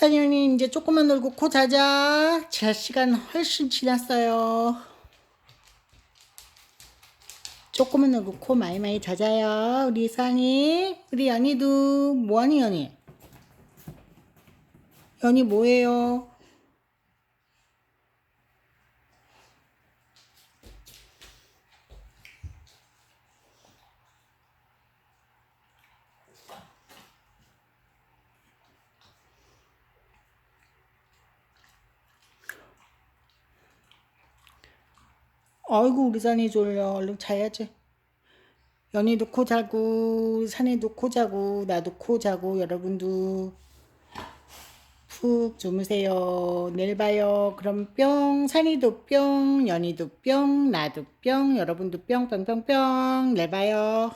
산현이 이제 조금만 놀고 코 자자. 자 시간 훨씬 지났어요. 조금만 놀고 코 많이 많이 자자요. 우리 산이, 우리 연이도 뭐하니 연이? 연이 뭐해요? 아이고 우리 산이 졸려. 얼른 자야지. 연이도 코 자고 산이도 코 자고 나도 코 자고 여러분도 푹 주무세요. 내일 봐요. 그럼 뿅 산이도 뿅 연이도 뿅 나도 뿅 여러분도 뿅뿅뿅뿅 내일 봐요.